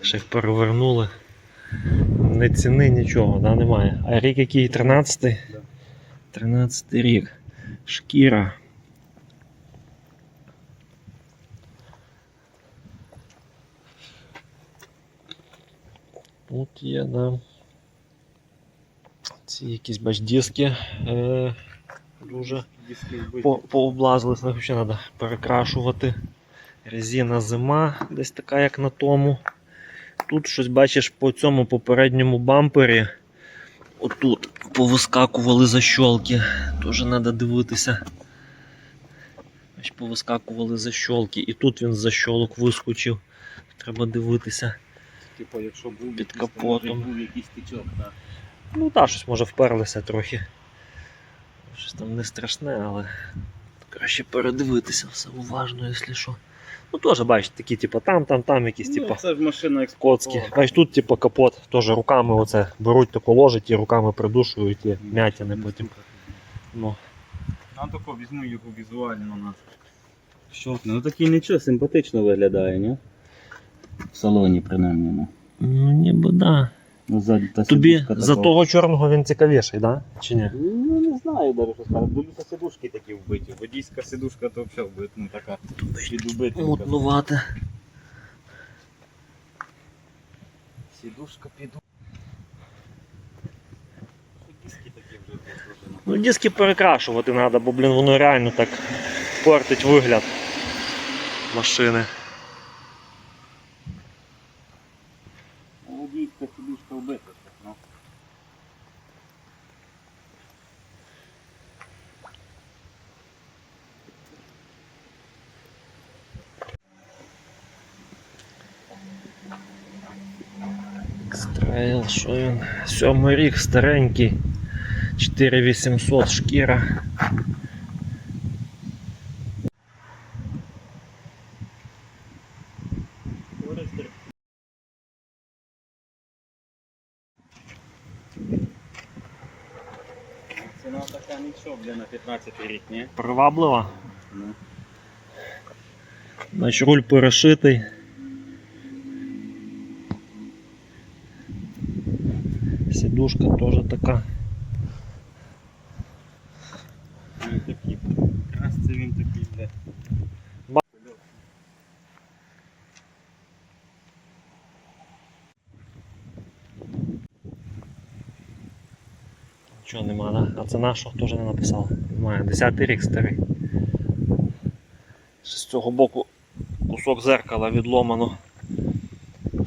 Ще й перевернули. Не ціни нічого, да, немає. А рік який? 13-й? Да. 13 рік. Шкіра. Тут є, да. Ці якісь бач диски е, дуже по, пооблазились, їх взагалі треба перекрашувати. Резина зима, десь така, як на тому. Тут щось бачиш по цьому попередньому бампері. Отут повискакували защолки. Теж треба дивитися. Ось повискакували защолки. І тут він з защолок вискочив. Треба дивитися. Типу, якщо був Під капотом. був якийсь тичок, так. Ну так, щось може вперлися трохи. Щось там не страшне, але краще передивитися все уважно, якщо що. Ну теж бачиш, такі, типу, там, там, там якісь, Ну, типу, це ж машина коцки. Бачиш, тут, типу, капот, теж руками оце беруть, тако ложать і руками придушують і м'ятяни потім. Ну, Ну тако візьму його візуально на. Щелкне. Ну такий нічого, симпатично виглядає, ні? В салоні принаймні. Ну. ну ніби да. Ну, ззаді та Тобі сидушка за така. того чорного він цікавіший, да? Чи ні? Ну не знаю навіть що сказати. Дивлюся, сидушки такі вбиті. Водійська сидушка то взагалі вбита, ну така підубита. Мутнувате. Сидушка піду. Диски такі вже трохи. Ну, диски перекрашувати треба, бо, блін, воно реально так портить вигляд машини. Вбита. Ну. Стрейл, що він? Сьомий рік, старенький. 4800 шкіра. така нічого, бля, на 15 рік, ні? Приваблива. Ну. Значить, руль перешитий. Сідушка теж така. Він такий. Якраз це він такий, бля. Нічого нема, да? А ціна що теж не написала. Немає. 10 рік старий. З цього боку кусок зеркала відломано.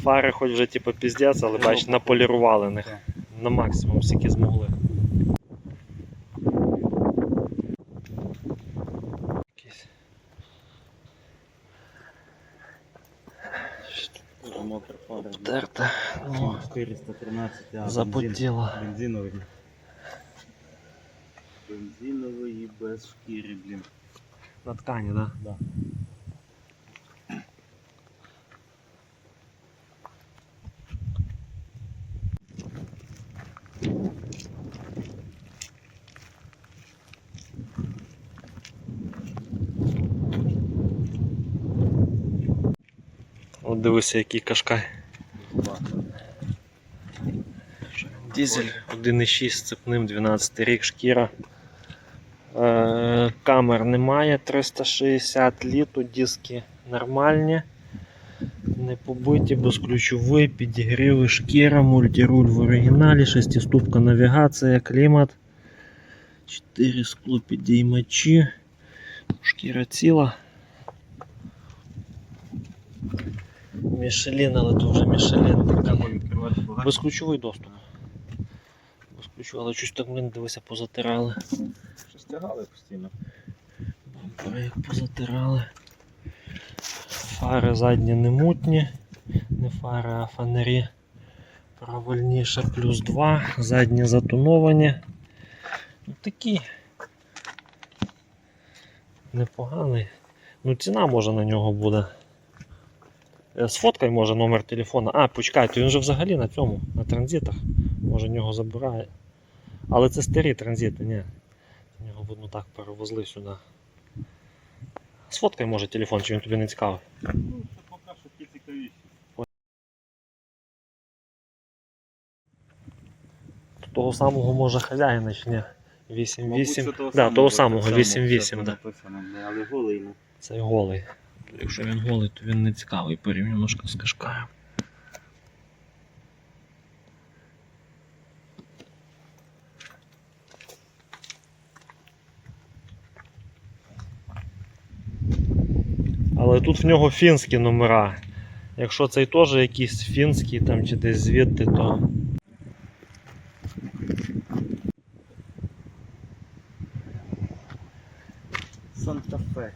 Фари хоч вже типу піздець, але бач, наполірували них на максимум, скільки змогли. Терта. Ну, 413, а бензин- Бензиновий. Бензиновий без шкіри, блін. На ткані, да? Да. От дивися, який кашкай. Дізель 1.6 з цепним 12 рік шкіра. Е, камер немає 360 літу, диски нормальні. Не побиті, безключовий, підігріви, шкіра, мультируль в оригіналі, шестиступка навігація, клімат. 4 склопідіймачі. Шкіра ціла. Мішелін, але то вже Мішелін. Безключовий доступ. Безключовий, але щось так блин, дивися, позатирали. Щось тягали постійно. Як позатирали. Фари задні не мутні. Не фари, а фонарі. Правильніше плюс 2. Задні затоновані. Ну такі. Непоганий. Ну ціна може на нього буде. Е, Сфоткай може номер телефона. А, почекай, то він же взагалі на цьому, на транзитах. Може нього забирає. Але це старі транзити, ні. Його видно так перевезли сюди. Сфоткай, може, телефон, чи він тобі не цікавий. Ну, це поки що ті цікавіші. Того самого може хазяїна чи ні? 8-8. того Да, того самого, самого, 8-8, да. Але голий, ну. Цей голий. Якщо він голий, то він не цікавий порівняно з кашкаєм. Але тут в нього фінські номера. Якщо цей теж якийсь фінський там чи десь звідти, то. Санта-Фе.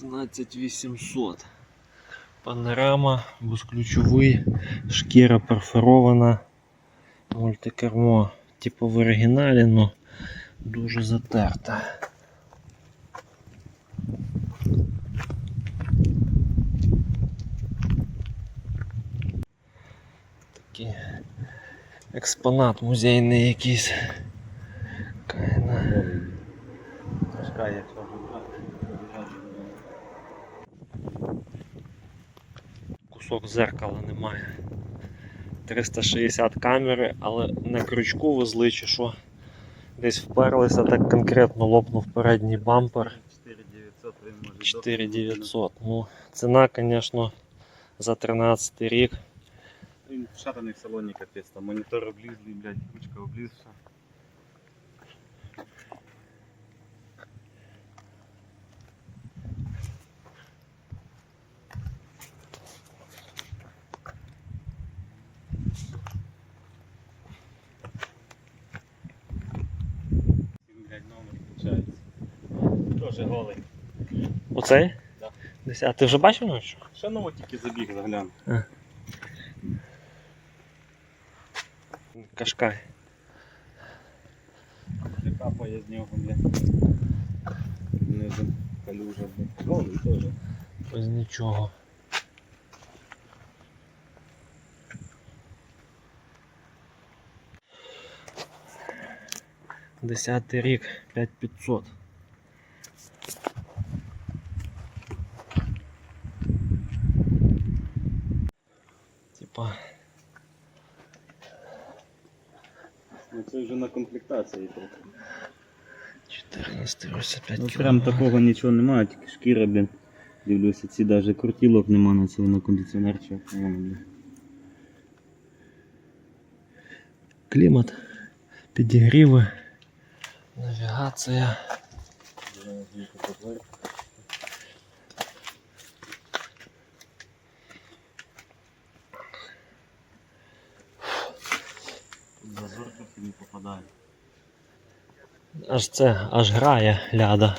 11800. Панорама, безключовий, шкіра перфорована, мультикермо, типу в оригіналі, но дуже затерта. Такий експонат музейний якийсь. Кайна. Кусок зеркала немає. 360 камери, але на крючку везли чи що. Десь вперлися, так конкретно лопнув передній бампер. 4900 він може 4900. Ну, ціна, звісно, за 13 рік. Він вшатаний в салоні капець, там монітор облізлий, блядь, кучка облізша. Він, блядь, номер включається. Тоже голий. Оцей? Да. Десь, а ти вже бачив ну, що? Ще ново тільки забіг загляну. Кашкай. Вже капає з нього, блядь. Внизу калюжа, блядь. Голий теж. Без нічого. Десятий рік, 5500. Ну це вже на комплектації трохи. 14 85 Ну прям такого нічого немає, тільки шкіра, блін. Дивлюся, ці навіть крутілок нема на цьому на. Воно, блін. Клімат, підігріви, навігація. Зазор попадає. Аж це, аж грає ляда.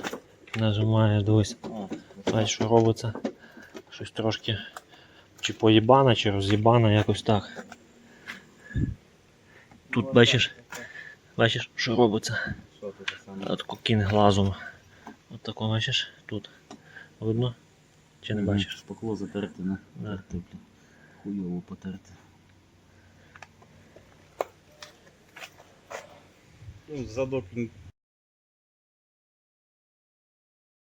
Нажимає, дивись. Бачиш, що робиться. Щось трошки чи поїбана, чи роз'їбана, якось так. Тут бачиш, бачиш, що робиться. Що тут? От кокін глазом. От тако бачиш, тут. Видно? Чи не бачиш? Шпакло затерте, не? Да. Хуйово потерте. Ну, він